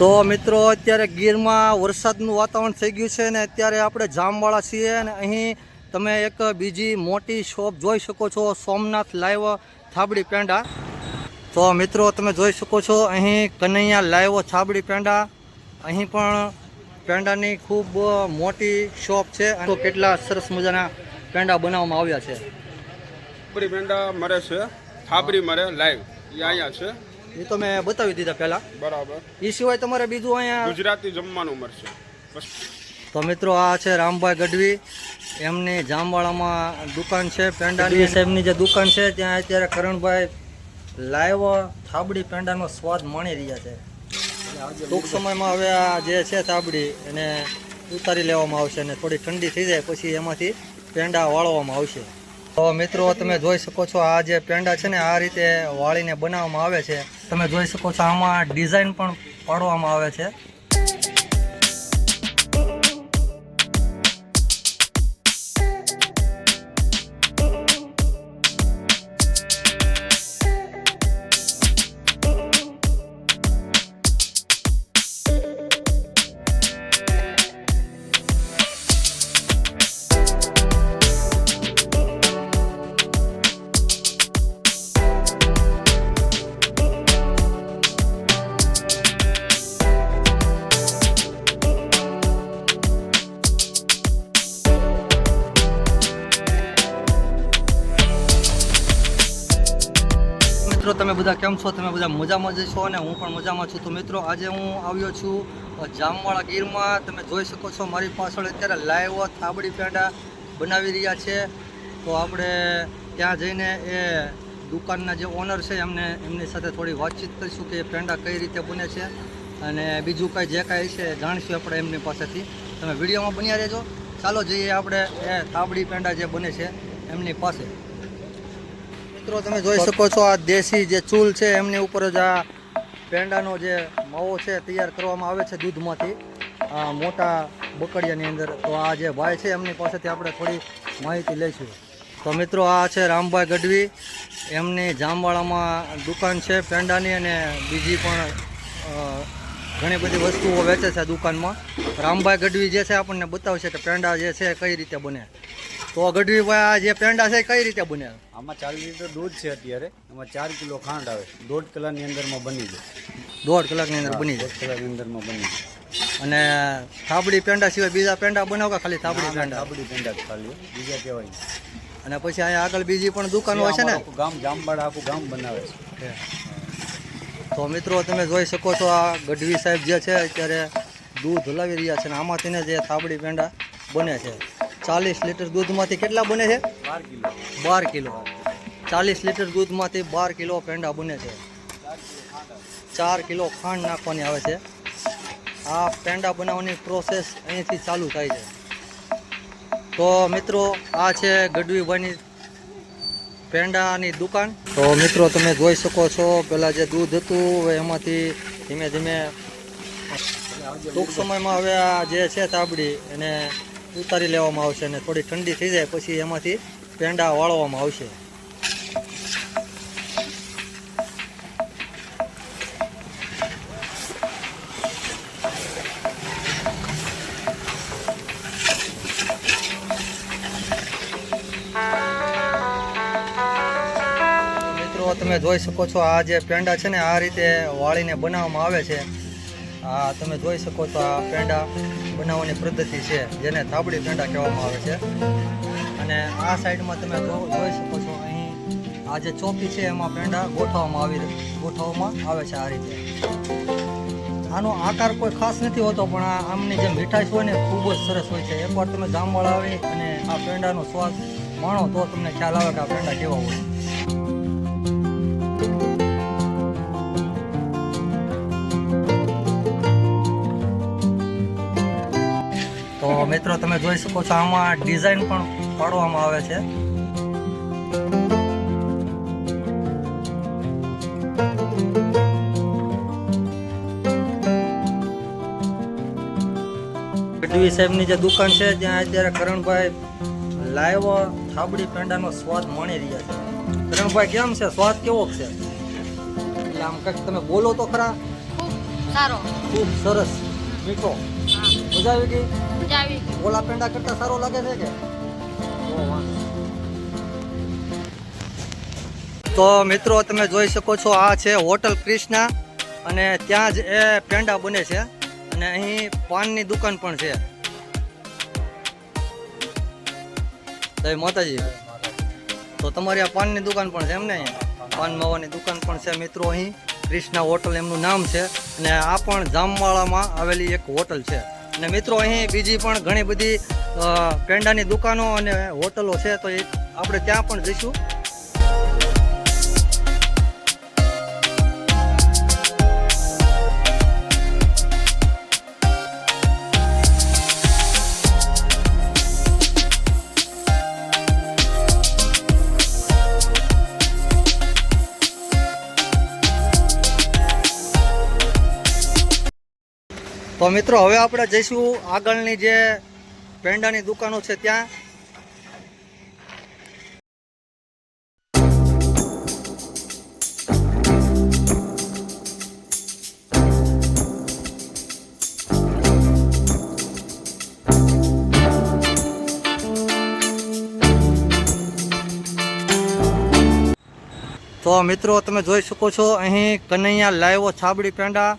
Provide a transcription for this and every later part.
તો મિત્રો, અત્યારે ગીરમાં વરસાદનું વાતાવરણ થઈ ગયું છે ને અત્યારે આપણે જામવાળા છીએ અને અહીં તમે એક બીજી મોટી શોપ જોઈ શકો છો, સોમનાથ લાઈવ થાબડી પેંડા. તો મિત્રો, તમે જોઈ શકો છો, અહીં કનૈયા લાઈવ થાબડી પેંડા. અહીં પણ પેંડાની ખૂબ મોટી શોપ છે તો કેટલા સરસ મજાના પેંડા બનાવવામાં આવ્યા છે. થાબડી મરે છે, થાબડી મરે લાઈવ. અહીંયા છે. એ તો મેં બતાવી દીધા પહેલા. બરાબર. એ સિવાય તમારે બીજું અહીંયા ગુજરાતી જમવાનું મળશે. તો મિત્રો આ છે રામભાઈ ગઢવી. એમની જામવાળામાં દુકાન છે પેંડાની. સાહેબની જે દુકાન છે ત્યાં અત્યારે કરણભાઈ લાઈવ થાબડી પેંડાનો સ્વાદ માણી રહ્યા છે. ટૂંક સમયમાં હવે આ જે છે થાબડી એને ઉતારી લેવામાં આવશે અને થોડી ઠંડી થઈ જાય પછી એમાંથી પેંડા વાળવામાં આવશે. તો મિત્રો, તમે જોઈ શકો છો આ જે પેંડા છે ને, આ રીતે વાળીને બનાવવામાં આવે છે. તમે જોઈ શકો છો આમાં ડિઝાઇન પણ પાડવામાં આવે છે. બધા કેમ છો? તમે બધા મજામાં જ છો અને હું પણ મજામાં છું. તો મિત્રો, આજે હું આવ્યો છું જામવાળા ગીરમાં. તમે જોઈ શકો છો મારી પાછળ અત્યારે લાઈવ થાબડી પેંડા બનાવી રહ્યા છે. તો આપણે ત્યાં જઈને એ દુકાનના જે ઓનર છે, એમને, એમની સાથે થોડી વાતચીત કરીશું કે પેંડા કઈ રીતે બને છે અને બીજું કાંઈ જે કાંઈ છે જાણીશું આપણે એમની પાસેથી. તમે વિડીયોમાં બન્યા રહેજો. ચાલો જઈએ આપણે એ થાબડી પેંડા જે બને છે એમની પાસે. મિત્રો, તમે જોઈ શકો છો આ દેશી જે ચૂલ છે, એમની ઉપર જ આ પેંડાનો જે માવો છે, તૈયાર કરવામાં આવે છે દૂધમાંથી. આ મોટા બકડિયાની અંદર તો આ જે ભાઈ છે, એમની પાસેથી આપણે થોડી માહિતી લઈશું. તો મિત્રો, આ છે રામભાઈ ગઢવી. એમની જામવાળામાં દુકાન છે પેંડાની અને બીજી પણ ઘણી બધી વસ્તુઓ વેચે છે દુકાનમાં. રામભાઈ ગઢવી જે છે, આપણને બતાવશે કે પેંડા જે છે કઈ રીતે બને. તો ગઢવીભાઈ, આ જે પેંડા છે કઈ રીતે બને? આમાં ચાલીસ લીટર દૂધ છે અત્યારે. એમાં ચાર કિલો ખાંડ આવે. દોઢ કલાકની અંદરમાં બની જાય. દોઢ કલાકની અંદર બની જાય. કલાકની અંદરમાં બની જાય. અને થાબડી પેંડા સિવાય બીજા પેંડા બનાવો કે ખાલી થાબડી પેંડા? થાબડી પેંડા ખાલી. બીજા કહેવાય અને પછી અહીંયા આગળ બીજી પણ દુકાનો હશે ને? આખું ગામ જામબાડા આખું ગામ બનાવે છે. તો મિત્રો તમે જોઈ શકો છો આ ગઢવી સાહેબ જે છે અત્યારે દૂધ હલાવી રહ્યા છે અને આમાંથી ને જે થાબડી પેંડા બને છે. ચાલીસ લીટર દૂધમાંથી કેટલા બને છે? બાર કિલો. બાર કિલો. ચાલીસ લીટર દૂધમાંથી બાર કિલો પેંડા બને છે. ચાર કિલો ખાંડ નાખવાની આવે છે. આ પેંડા બનાવવાની પ્રોસેસ અહીંથી ચાલુ થાય છે. તો મિત્રો, આ છે ગઢવીભાઈની પેંડાની દુકાન. તો મિત્રો, તમે જોઈ શકો છો પહેલાં જે દૂધ હતું એમાંથી ધીમે ધીમે ટૂંક સમયમાં હવે આ જે છે તાબડી, એને ઉતારી લેવામાં આવશે અને થોડી ઠંડી થઈ જાય, પછી એમાંથી પેંડા વાળવામાં આવશે. જોઈ શકો છો આ જે પેંડા છે ને, આ રીતે વાળીને બનાવવામાં આવે છે. આ તમે જોઈ શકો છો આ પેંડા બનાવવાની પદ્ધતિ છે, જેને થાબડી પેંડા કહેવામાં આવે છે. અને આ સાઈડમાં તમે જોઈ શકો છો અહીં આ જે ચોપી છે, એમાં પેંડા ગોઠવવામાં આવી ગોઠવવામાં આવે છે આ રીતે. આનો આકાર કોઈ ખાસ નથી હોતો, પણ આ આમની જે મીઠાઈ હોય ને, ખૂબ જ સરસ હોય છે. એકવાર તમે જામવાળા આવી અને આ પેંડાનો સ્વાદ માણો, તો તમને ખ્યાલ આવે કે આ પેંડા કેવા હોય. મિત્રો તમે જોઈ શકો છો આમાં ડિઝાઇન પણ પાડવામાં આવે છે. ગઢવી સાહેબની જે દુકાન છે ત્યાં અત્યારે કરણભાઈ લાઈવ થાબડી પેંડાનો સ્વાદ માણી રહ્યા છે. કરણભાઈ કેમ છે? સ્વાદ કેવો છે? એટલે આમ કંઈક તમે બોલો તો ખરા. સારો. ખૂબ સરસ. મીઠો. મજા આવી ગઈ? મજા પેંડા કરતા સારો લાગે છે કે? તો મિત્રો, તમે જોઈ શકો છો, આ છે હોટલ ક્રિષ્ના અને ત્યાં જ એ પેંડા બને છે. અને અહીં પાનની દુકાન પણ છે. જય માતાજી. તો તમારી આ પાનની દુકાન પણ છે એમ ને અહીંયા? પાન માવાની દુકાન પણ છે મિત્રો અહીં. ક્રિષ્ના હોટલ એમનું નામ છે. અને આ પણ જામવાળામાં આવેલી એક હોટલ છે. અને મિત્રો, અહીં બીજી પણ ઘણી બધી પેંડાની દુકાનો અને હોટલો છે, તો આપણે ત્યાં પણ જઈશું. તો મિત્રો, હવે આપણે જઈશું આગળની જે પેંડાની દુકાનો છે ત્યાં. તો મિત્રો, તમે જોઈ શકો છો, અહીં કનૈયા લાઈવો છાબડી પેંડા.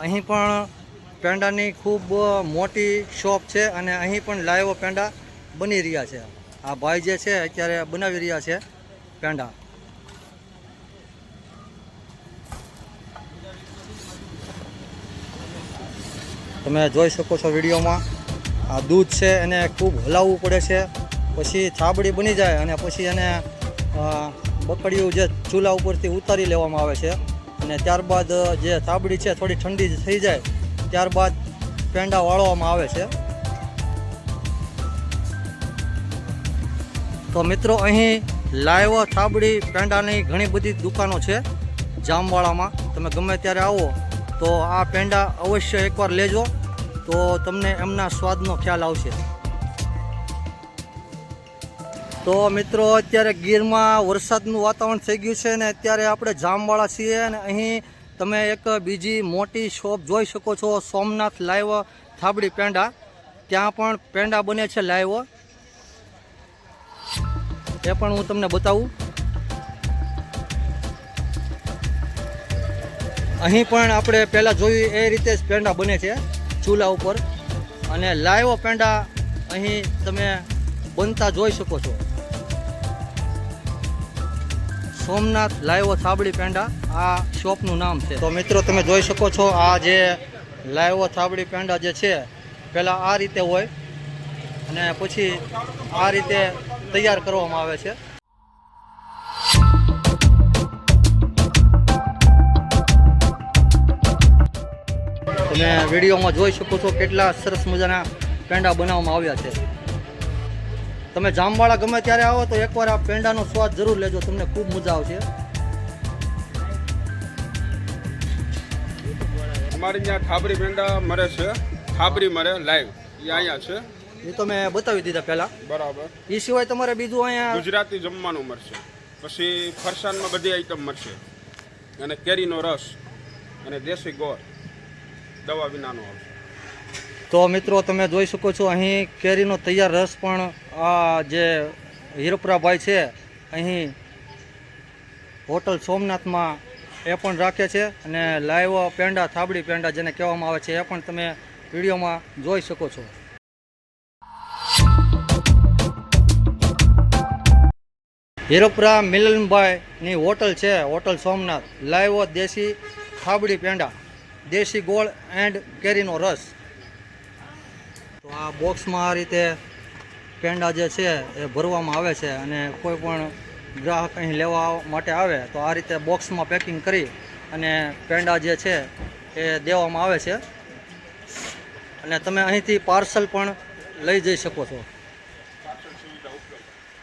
અહીં પણ પેંડાની ખૂબ મોટી શોપ છે અને અહીં પણ લાઈવો પેંડા બની રહ્યા છે. આ ભાઈ જે છે અત્યારે બનાવી રહ્યા છે પેંડા. તમે જોઈ શકો છો વિડીયોમાં, આ દૂધ છે એને ખૂબ હલાવવું પડે છે, પછી છાબડી બની જાય અને પછી એને બકડીયું જે ચૂલા ઉપરથી ઉતારી લેવામાં આવે છે. અને ત્યારબાદ જે છાબડી છે થોડી ઠંડી થઈ જાય ત્યારબાદ પેંડા વાળવામાં આવે છે. તો મિત્રો, અહીં લાઈવ થાબડી પેંડાની ઘણી બધી દુકાનો છે જામવાળામાં તમે ગમે ત્યારે આવો, તો આ પેંડા અવશ્ય એકવાર લેજો, તો તમને એમના સ્વાદનો ખ્યાલ આવશે. તો મિત્રો, અત્યારે ગીરમાં વરસાદનું વાતાવરણ થઈ ગયું છે ને અત્યારે આપણે જામવાળા છીએ અને અહીં તમે એક બીજી મોટી શોપ જોઈ શકો છો, સોમનાથ લાઈવ થાબડી પેંડા. ત્યાં પણ પેંડા બને છે લાઈવ. એ પણ હું તમને બતાવું. અહીં પણ આપણે પહેલાં જોયું એ રીતે જ પેંડા બને છે, ચૂલા ઉપર. અને લાઈવ પેંડા અહીં તમે બનતા જોઈ શકો છો. સોમનાથ લાઈવો થાબડી પેંડા. આ શોપનું નામ છે. તો મિત્રો, તમે જોઈ શકો છો, આ જે લાઈવો થાબડી પેંડા જે છે, પહેલાં આ રીતે હોય અને પછી આ રીતે તૈયાર કરવામાં આવે છે. તમે વિડીયોમાં જોઈ શકો છો કેટલા સરસ મજાના પેંડા બનાવવામાં આવ્યા છે. તમે જામવાળા ગમે ત્યારે આવો તો એકવાર આ પેંડાનો સ્વાદ જરૂર લેજો તમને ખૂબ મજા આવશે. અમારે ત્યાં થાબરી પેંડા મરે છે થાબરી મરે લાઈવ એ અહીંયા છે. એ તો મેં બતાવી દીધા પહેલાં. બરાબર. એ સિવાય તમારે બીજું અહીંયા ગુજરાતી જમવાનું મળશે. પછી ફરસાણમાં બધી આઈટમ મળશે. અને કેરીનો રસ અને દેશી ગોળ દવા વિનાનો આવશે. તો મિત્રો તમે જોઈ શકો છો, અહીં કેરીનો તૈયાર રસ પણ આ જે હિરપરાભાઈ છે, અહીં હોટલ સોમનાથમાં એ પણ રાખે છે અને લાઈવ પેંડા, થાબડી પેંડા જેને કહેવામાં આવે છે, એ પણ તમે વિડીયોમાં જોઈ શકો છો. હિરપરા મિલનભાઈની હોટલ છે, હોટલ સોમનાથ. લાઈવ દેશી થાબડી પેંડા, દેશી ગોળ એન્ડ કેરીનો રસ. તો આ બોક્સમાં આ રીતે પેંડા જે છે એ ભરવામાં આવે છે અને કોઈ પણ ગ્રાહક અહીં લેવા માટે આવે, તો આ રીતે બોક્સમાં પેકિંગ કરી અને પેંડા જે છે એ દેવામાં આવે છે. અને તમે અહીંથી પાર્સલ પણ લઈ જઈ શકો છો.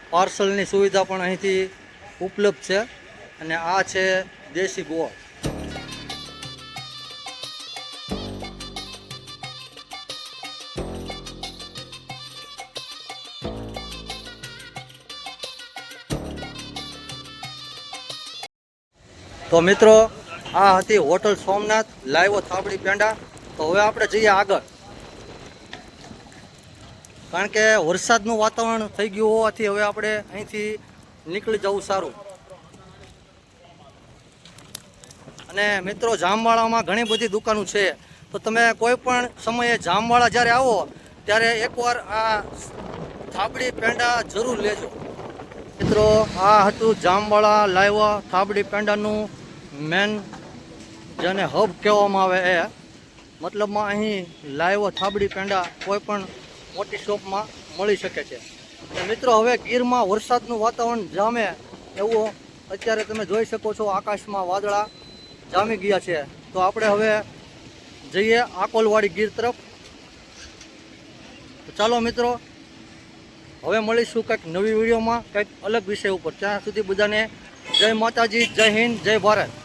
પાર્સલની સુવિધા પણ અહીંથી ઉપલબ્ધ છે. અને આ છે દેશી ગોળ. તો મિત્રો, આ હતી હોટલ સોમનાથ લાઈવો થાબડી પેંડા. તો હવે આપણે જઈએ આગળ. કારણ કે વરસાદનું વાતાવરણ થઈ ગયું હોવાથી હવે આપણે અહીંથી નીકળી જવું સારું. અને મિત્રો જામવાળામાં ઘણી બધી દુકાનો છે. તો તમે કોઈ પણ સમયે જામવાળા જ્યારે આવો, ત્યારે એકવાર આ થાબડી પેંડા જરૂર લેજો. મિત્રો, આ હતું જામવાળા લાઈવા થાબડી પેંડાનું મેન જેને હબ કહેવામાં આવે એ, મતલબમાં અહીં લાઈવો થાબડી પેંડા કોઈ પણ મોટી શોપમાં મળી શકે છે. મિત્રો, હવે ગીરમાં વરસાદનું વાતાવરણ જામે એવું અત્યારે તમે જોઈ શકો છો, આકાશમાં વાદળા જામી ગયા છે. તો આપણે હવે જઈએ આકોલવાડી ગીર તરફ. તો ચાલો મિત્રો, હવે મળીશું કંઈક નવી વિડીયોમાં, કંઈક અલગ વિષય ઉપર. ત્યાં સુધી બધાને જય માતાજી, જય હિન્દ, જય ભારત.